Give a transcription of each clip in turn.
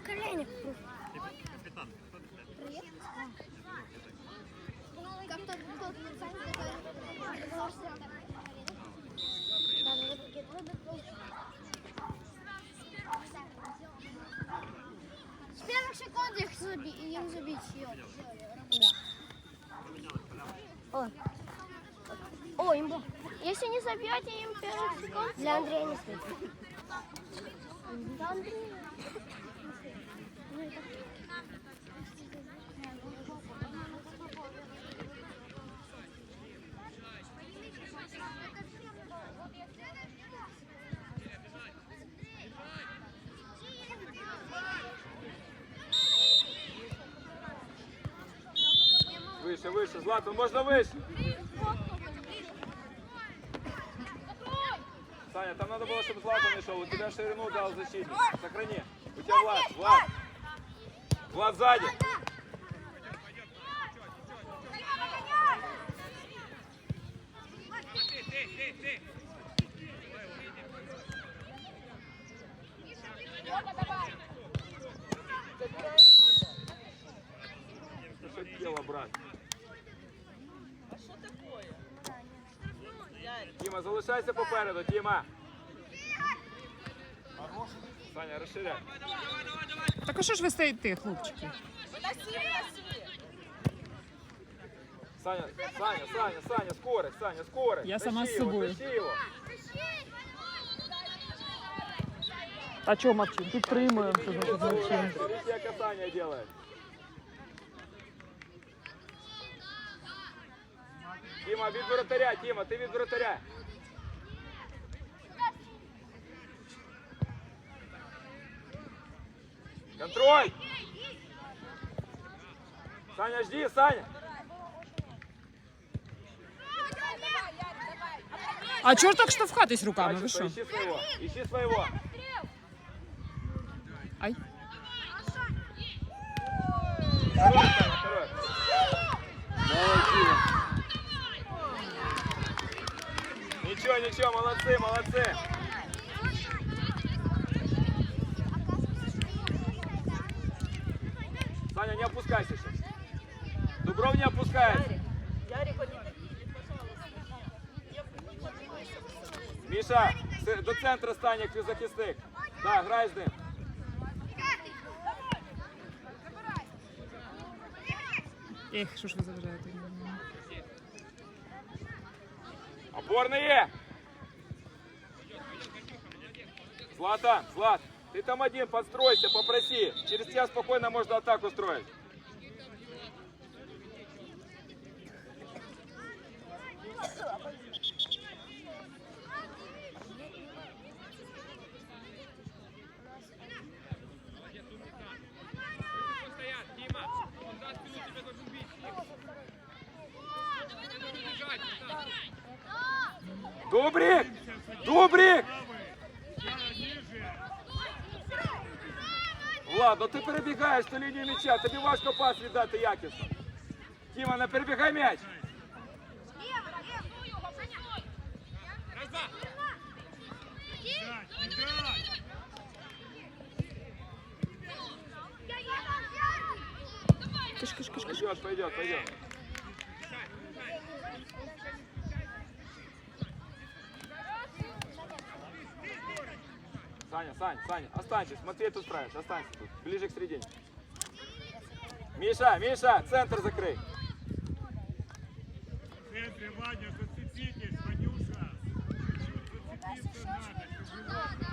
на коленях. Капитан, кто? Как только кто-то занят, такой Да. С первых секунд их заби- им забить ее. О. О, имба. Если не забьете им первых секунд, для Андрея не стоит. Да, Андрей. Выше, выше, Златан, можно выше. Саня, там надо было, чтобы Златан не шел. У тебя ширину дал защитник. Сохрани. У тебя Влад, Влад. Влад сзади. Дело, брат? А що такое? Тіма, залишайся попереду, Тіма. Саня, розширяй. Так а що ж ви стоїте, хлопчики? виноси, виноси. Саня, Саня, Саня, Саня, скорость, Саня, скорость. Я Тащи сама з его, собою. тащи его. А чого мовчим? Підтримуємо, що значить мовчим. Смотрите, как Саня делает. Тима, від вратаря, Тима, ти від вратаря. Контроль! Саня, жди, Саня! А чого ж так штовхатись руками? Ви Дальше, що? ищи своего, ищи своего. Ай. Второй. Ничего, ничего, молодцы, молодцы. Саня, не опускайся сейчас. Дубров не опускается. Ярик, не пожалуйста. Міша, с- до центру стань, як захисник. Так, грай з ним. Ех, що ж ви заважаєте? Опорный є. Златан, Злат, ты там один, подстройся, попроси. Через тебя спокойно можно атаку строить. Дубрик! Дубрик! Влад, ну ти перебігаєш на лінію м'яча, тобі важко пас віддати якісно. Тіма, не перебігай м'яч. Киш, киш, киш, киш. Пойдет, пойдет, пойдет. Саня, Саня, Саня, останься, Матвей тут справишь, останься тут, ближе к середине. Миша, Миша, центр закрой. В центре, Ваня, зацепитесь, Ванюша. Чуть-чуть зацепиться надо.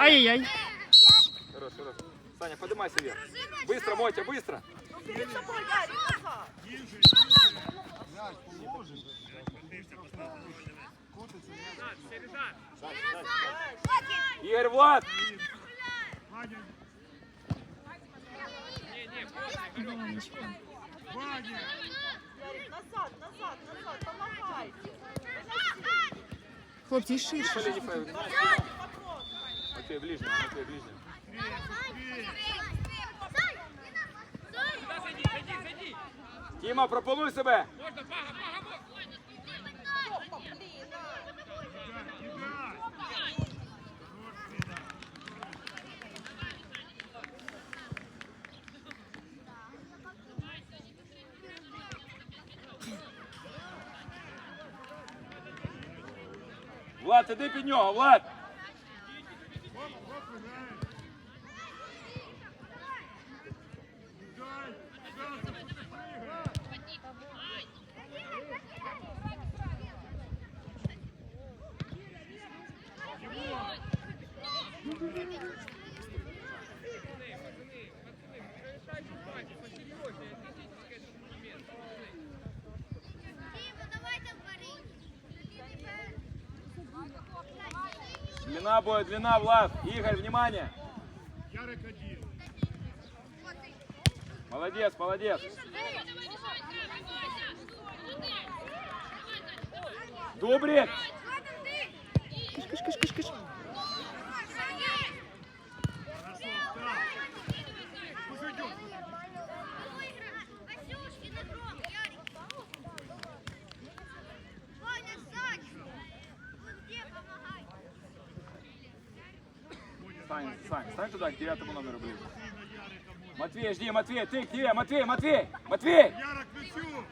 Ай-яй-яй. Хорош, хорош. Саня, поднимайся вверх. Быстро, Мотя, быстро. Ниже, ниже. Игорь, Влад. Ваня. Ваня. Ярик, назад, назад, назад, помогай. Хлопці, і ширше. По линии фейла. Патрон. Матвей, ближнего, Матвей, ближнего. Тіма, пропонуй себе. Опа, блин, на. Влад, іди під нього, Влад! Оп, оп, Длина будет, длина, Влад. Игорь, внимание. Ярик один. Молодец, молодец. Дубрик. Киш, киш, киш, киш, киш. Стань, стань, стань туда, к девятому номеру ближе. Матвей, жди, Матвей, ты где? Матвей, Матвей, Матвей! Ярик, к мячу.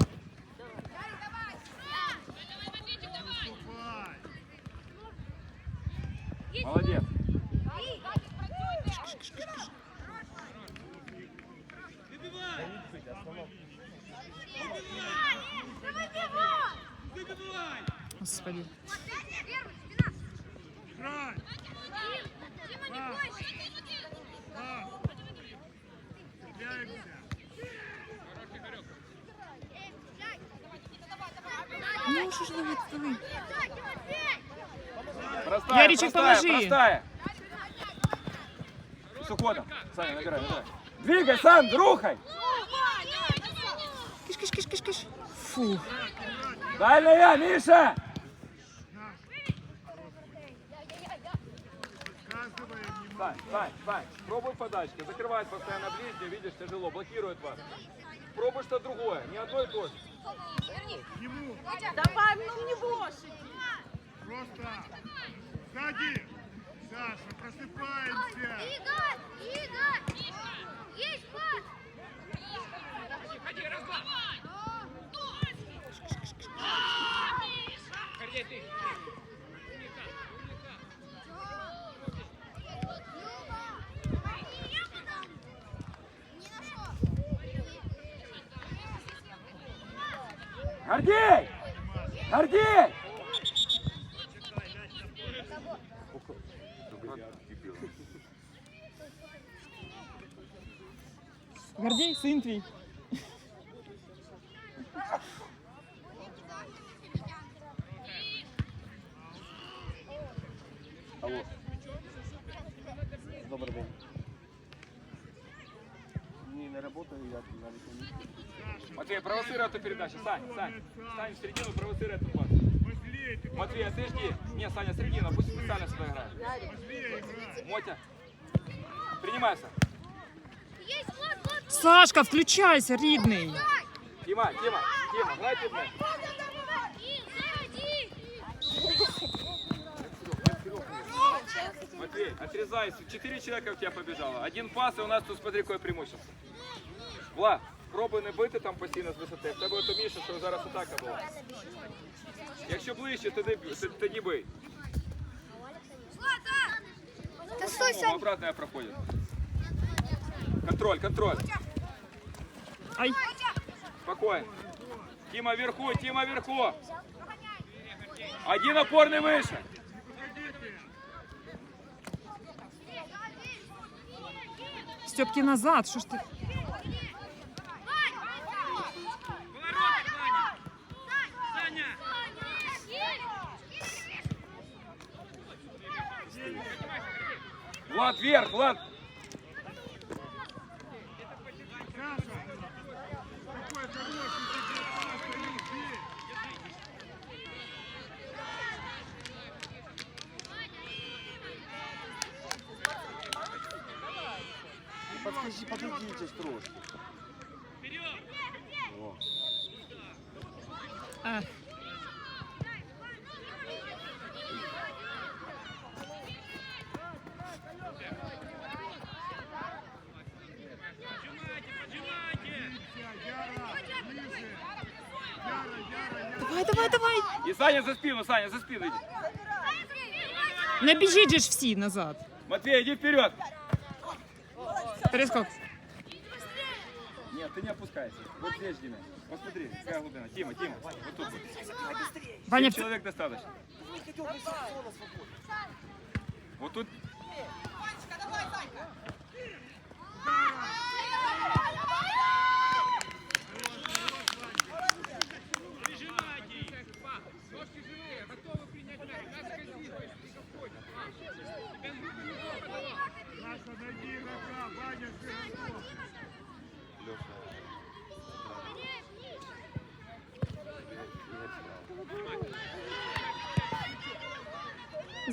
Давай. Молодец. Господи. Играй. Ну, ж відстали? Простая, Яричек, простая, положи. простая. С уходом. Саня, набирай, набирай. Двигай, Сан, рухай. Киш, киш, киш, киш, киш. Фу. Дальняя, Миша. Стань, стань, стань. Пробуй подачки. Закрывает постоянно ближнюю, видишь, тяжело. Блокирует вас. Пробуй что другое. Не одно и то же. К нему. Давай, ну не лошадь. Просто. Сзади. Саша, просыпаемся. Есть пас! Гордей! Гордей! Гордей, сын твій. Передачу. Сань, Сань. Стань в середину, провоцируй эту пас. Матвей, а ты жди. Не, Саня, середина, пусть специально сюда играет. Мотя. Принимайся. Сашка, включайся, рідний. Тима, Тима, Тима, ты, блядь. Матвей, отрезай. Четыре человека в тебя побежало. Один пас, и у нас тут, смотри, какое преимущество. Влад, пробуй не бити там постійно з висоти. В тебе ото Міша, що зараз атака була. Якщо ближче, тоді, т- тоді бий. Да стой, О, обратная проходит. Контроль, контроль. Ай, Спокойно. Тима вверху, Тима вверху. Один опорный выше. Степки назад, що ж ти? Влад, вверх, Влад. Подскажи, подойдите трошки. О, А, Яра, ближе. Яра, Яра, Яра. давай, давай, давай. Ай! И Саня за спину, Саня за спину иди. Не біжіть же ж всі назад. Матвей, иди вперед. Перескок. Нет, ты не опускайся. Вот здесь, Дима. Посмотри, какая глубина. Тима, Тима, вот тут. вот. Ваня, Семь человек достаточно. Вот тут Саша,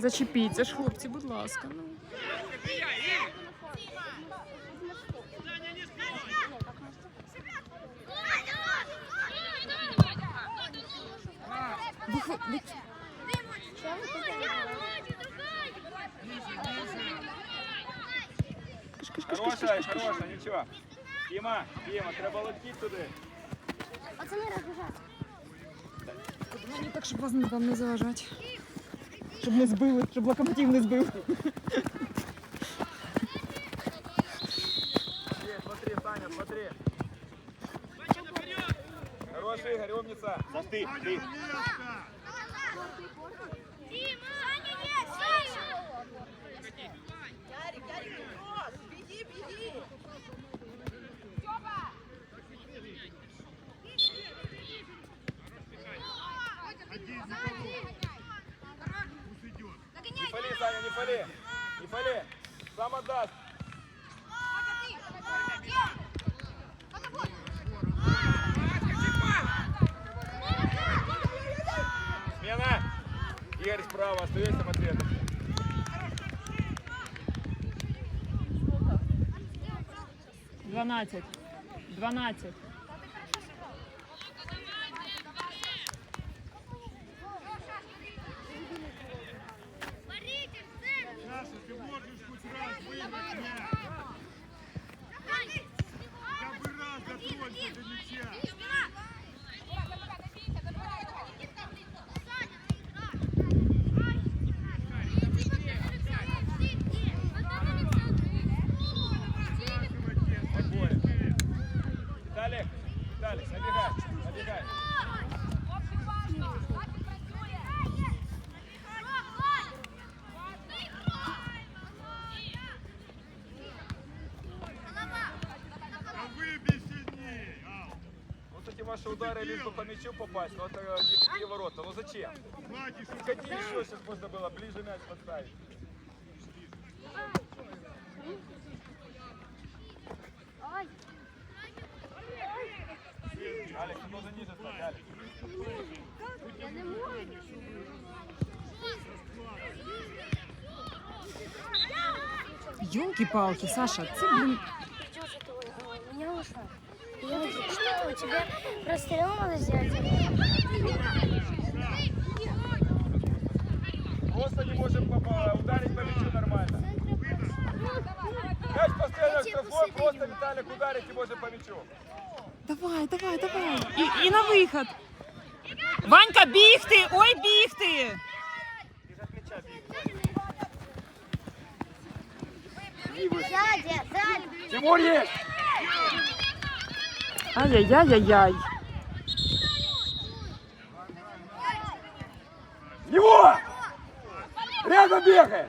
зачепіться ж, хлопці, будь ласка. Ну. Вихо- ви- хорошая, хорошая, ничего. Тима, Тима, треба летіть туди. Пацаны, разбежаться. Мені так, щоб вас не- вам не заважати. Щоб не збили, щоб локомотив не збив. Смотри, Саня, смотри. Хороший Игорь, умница. Застыв, ты. Место. Ярик, Ярик, кросс. Беги, беги. Один за кого? Пусть идет. Не фали, Саня, не фали. Не фали. Сам отдаст. Смена. Игорь справа, остается Матвей. Дванадцять. Дванадцять. Саша, ты можешь хоть раз выиграть мяч. Хотя бы раз дотронься до мяча. Подборы. Виталик, Виталик, набегай, набегай. А выбей сильнее. Ау. Вот эти ваши удары лишь бы по мячу попасть, но это не, не ворота. Ну зачем? Ходи еще сейчас можно было ближе мяч подставить. Алекс, ты должен ниже стать, Алекс. я не можу. Йолки-палки, Саша, це, блін, Что же ты ой, у меня ушла? Я не знаю, что у тебя прострел надо сделать? Просто не можем попа- ударить по мячу нормально. Мяч постоянно в штрафной, просто Виталик ударить не может по мячу. Давай, давай, давай. І, і на вихід. Ванька, бігти! Ой, бігти! Сзади, сзади. Тимур есть! Ай-яй-яй-яй-яй. Него! Рядом бегает!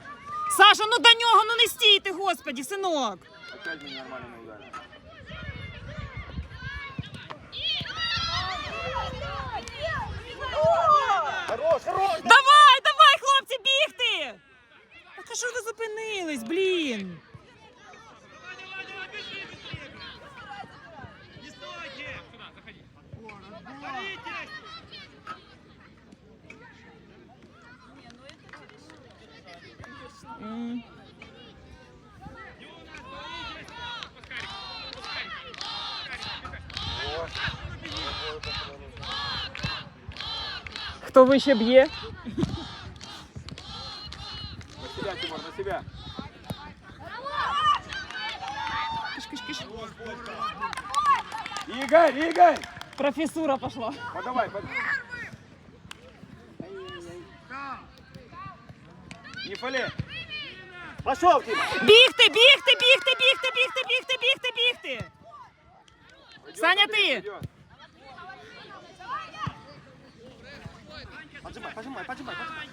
Саша, ну до нього, ну не стійте, господі, синок. Опять мені нормально не ще б'є. На себя, Тимур, на себя. Киш, киш, киш. Игорь, Игорь! Профессура пошла. Ну, подавай, подавай. Не фале. Пошел, Тим. Бігти, бігти, бігти, бігти, бігти, бігти, бігти, бігти. Саня, ти. Пойдет. Поджимай, поджимай, поджимай, поджимай.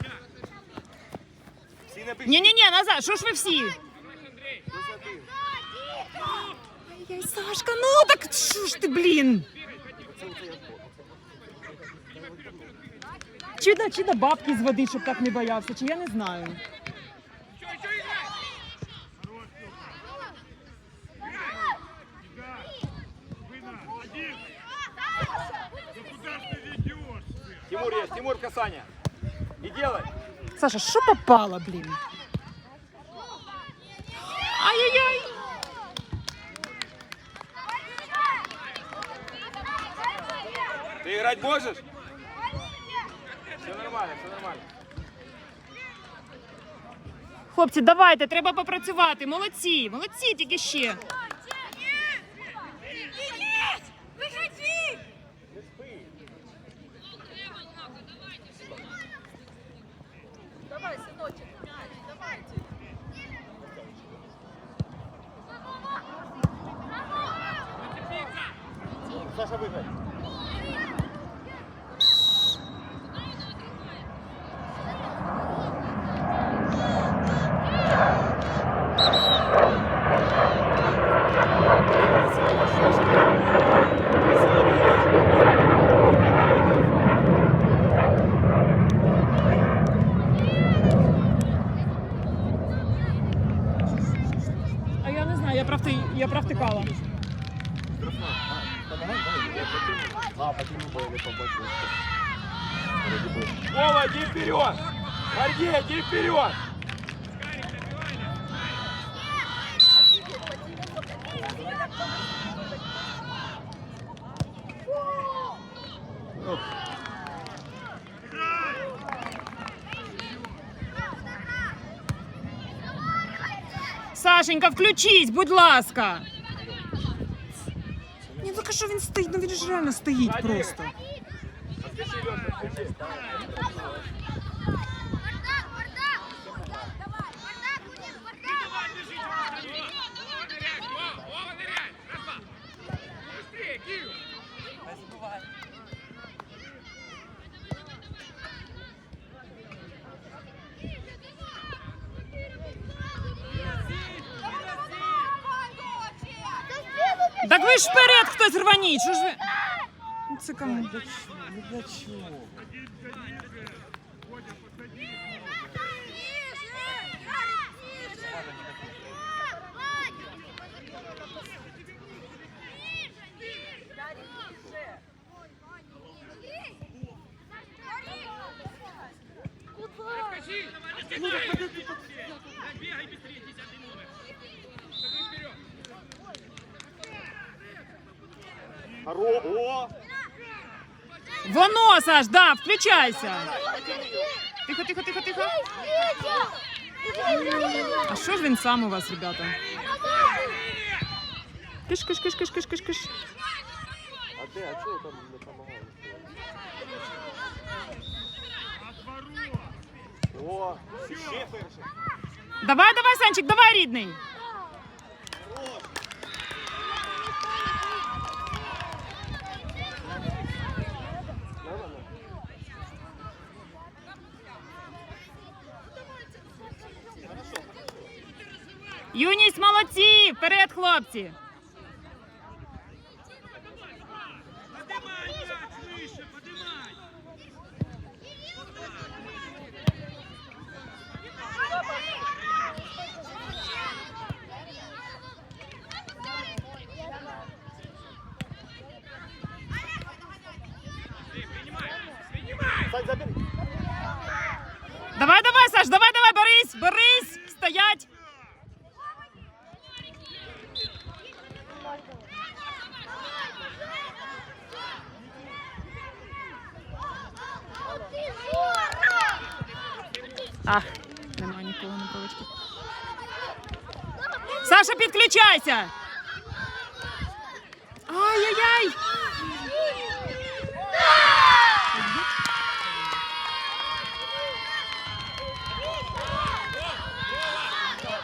Сильно бей. Ні-ні-ні, назад, що ж ви всі? Ай, Сашка, ну так що ж ти, блін? Чи до, чи до бабки з води, щоб так не боявся, чи я не знаю. Саша, що попало, блін? Ай-яй-яй! Ты играть можешь? Все нормально, все нормально. Хлопці, давайте, треба попрацювати. Молодці, молодці, тільки ще. Я я правтикала. А, потяни были побольше. Бы. Вова, иди вперед! Гордей, иди вперед! Сашенька, включись, будь ласка. Ні, так а що він стоїть? Ну він ж реально стоїть просто. Ви ж вперед хтось рваніть, що ж ви? Це кому? Ну для О! Воно, Саш, да, включайся. Тихо, тихо, тихо, тихо. А що ж він сам у вас, ребята? Киш, киш, киш, киш, киш, киш, киш. А ты, а чего там не помогал? О, ще. Давай, давай, Санчик, давай, рідний. Хлопці!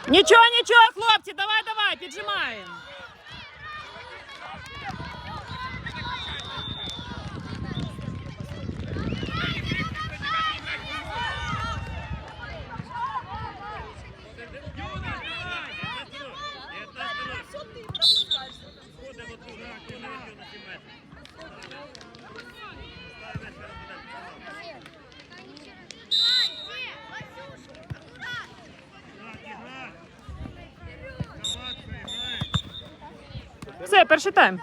Нічого, нічого, хлопці, давай, давай, піджимаємо. Все, перший тайм.